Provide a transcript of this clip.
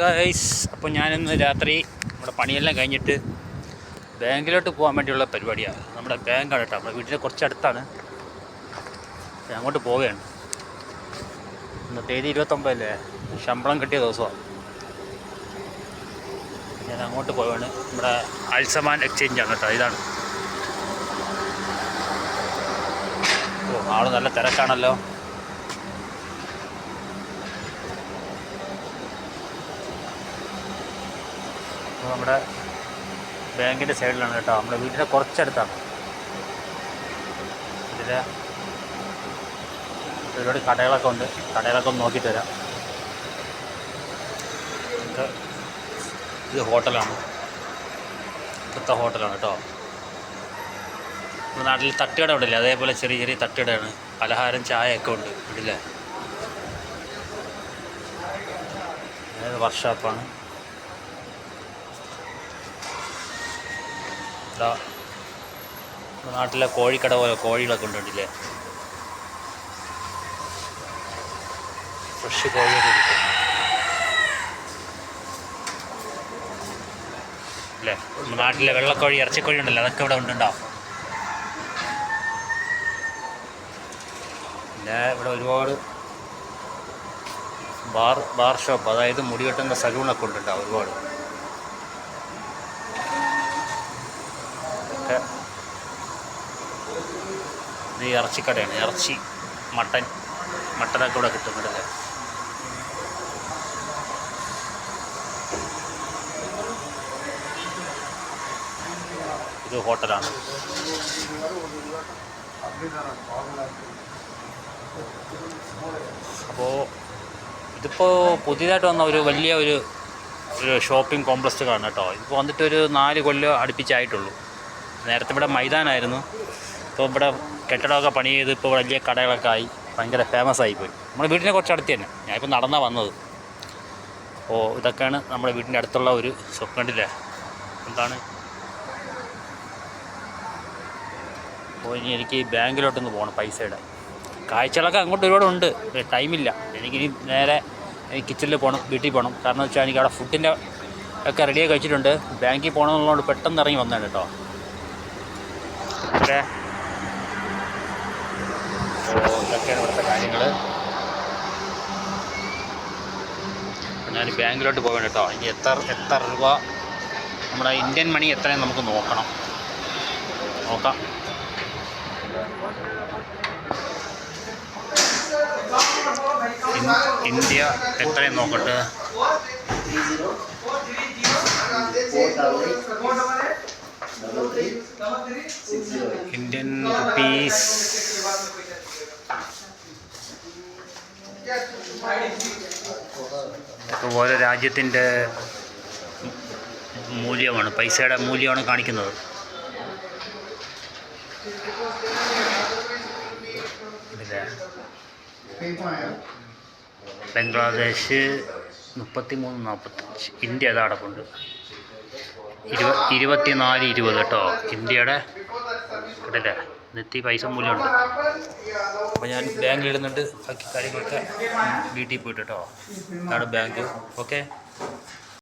Guys അപ്പോൾ ഞാനിന്ന് രാത്രി നമ്മുടെ പണിയെല്ലാം കഴിഞ്ഞിട്ട് ബാങ്കിലോട്ട് പോകാൻ വേണ്ടിയുള്ള പരിപാടിയാണ്. നമ്മുടെ ബാങ്കാണ് കേട്ടോ. നമ്മുടെ വീട്ടിലെ കുറച്ചടുത്താണ് അങ്ങോട്ട് പോവുകയാണ്. ഇന്ന് തീയതി ഇരുപത്തൊമ്പതല്ലേ? ശമ്പളം കിട്ടിയ ദിവസമാണ്. ഞാൻ അങ്ങോട്ട് പോവുകയാണ് നമ്മുടെ അൽസമാൻ എക്സ്ചേഞ്ച് ആണ് കേട്ടോ. ഇതാണ്. ഓ ആൾ നല്ല തിരക്കാണല്ലോ. നമ്മുടെ ബാങ്കിന്റെ സൈഡിലാണ് കേട്ടോ. നമ്മുടെ വീടിന്റെ കുറച്ചടുത്താണ്. ഇതിൽ ഒരുപാട് കടകളൊക്കെ ഉണ്ട്. കടകളൊക്കെ ഒന്ന് നോക്കിയിട്ട് തരാം ഇത് ഹോട്ടലാണ്. ഇപ്പോഴത്തെ ഹോട്ടലാണ് കേട്ടോ. നാട്ടിൽ തട്ടുകട ഉണ്ടല്ലേ? അതേപോലെ ചെറിയ ചെറിയ തട്ടുകടയാണ്. പലഹാരം ചായ ഒക്കെ ഉണ്ട് വീട്ടിലെ അതായത് ഇതാ നാട്ടിലെ കോഴിക്കട പോലെ കോഴികളൊക്കെ ഉണ്ട് ഫ്രഷ് കോഴിയൊക്കെ അല്ലേ? നാട്ടിലെ വെള്ളക്കോഴി ഇറച്ചിക്കോഴി ഉണ്ടല്ലോ അതൊക്കെ ഇവിടെ ഉണ്ടുണ്ടാവും. പിന്നെ ഇവിടെ ഒരുപാട് ബാർ ബാർ ഷോപ്പ് അതായത് മുടി വെട്ടുന്ന സലൂണൊക്കെ ഉണ്ടുണ്ടാവും ഒരുപാട്. ഇത് ഇറച്ചിക്കടയാണ്. ഇറച്ചി മട്ടൻ മട്ടനൊക്കെ ഇവിടെ കിട്ടുന്നുണ്ടല്ലേ ഇത് ഹോട്ടലാണ്. അപ്പോൾ ഇതിപ്പോൾ പുതിയതായിട്ട് വന്ന ഒരു വലിയ ഒരു ഒരു ഷോപ്പിംഗ് കോംപ്ലക്സ് ആണ് കേട്ടോ. ഇപ്പോൾ വന്നിട്ട് ഒരു നാല് കൊല്ലം അടുപ്പിച്ചായിട്ടുള്ളൂ. നേരത്തെ ഇവിടെ മൈതാനായിരുന്നു. ഇപ്പോൾ ഇവിടെ കെട്ടിടമൊക്കെ പണി ചെയ്ത് ഇപ്പോൾ വലിയ കടകളൊക്കെ ആയി ഭയങ്കര ഫേമസ് ആയിപ്പോയി. നമ്മുടെ വീടിനെ കുറച്ച് അടുത്ത് തന്നെ. ഞാനിപ്പോൾ നടന്നാണ് വന്നത്. അപ്പോൾ ഇതൊക്കെയാണ് നമ്മുടെ വീടിന്റെ അടുത്തുള്ള ഒരു സ്വപ്നണ്ടില്ലേ എന്താണ്? അപ്പോൾ ഇനി എനിക്ക് ബാങ്കിലോട്ടൊന്ന് പോകണം ഇടാൻ. കാഴ്ചകളൊക്കെ അങ്ങോട്ട് ഒരുപാട് ഉണ്ട്. ടൈമില്ല എനിക്കിനി നേരെ കിച്ചണിൽ പോകണം വീട്ടിൽ പോകണം കാരണം വെച്ചാൽ എനിക്ക് അവിടെ ഫുഡിന്റെ ഒക്കെ റെഡിയായി കഴിച്ചിട്ടുണ്ട്. ബാങ്കിൽ പോകണമെന്നുള്ളതുകൊണ്ട് പെട്ടെന്ന് ഇറങ്ങി വന്നതാണ് കേട്ടോ. അപ്പോൾ ഇതൊക്കെയാണ് ഇവിടുത്തെ കാര്യങ്ങൾ ഞാൻ ബാങ്കിലോട്ട് പോകണം കേട്ടോ ഇനി എത്ര എത്ര രൂപ നമ്മുടെ ഇന്ത്യൻ മണി എത്രയും നമുക്ക് നോക്കണം. നോക്കാം. ഇന്ത്യ എത്രയും നോക്കട്ടെ. ഇന്ത്യൻ റുപ്പീസ് ഓരോ രാജ്യത്തിന്റെ മൂല്യമാണ് പൈസയുടെ മൂല്യമാണ് കാണിക്കുന്നത്. ബംഗ്ലാദേശ് മുപ്പത്തി മൂന്ന് നാൽപ്പത്തഞ്ച് ഇന്ത്യ അതടക്കുണ്ട് അടപ്പുണ്ട്? ഇരുപ ഇരുപത്തിനാല് ഇരുപത് കേട്ടോ. ഇന്ത്യയുടെ കേട്ടില്ലേ നെത്തി പൈസ മൂല്യമുണ്ട്. അപ്പോൾ ഞാൻ ബാങ്കിൽ ഇടുന്നുണ്ട്. ബാക്കി കാര്യങ്ങളൊക്കെ വീട്ടിൽ പോയിട്ട് കേട്ടോ. അതാണ് ബാങ്ക് ഓക്കെ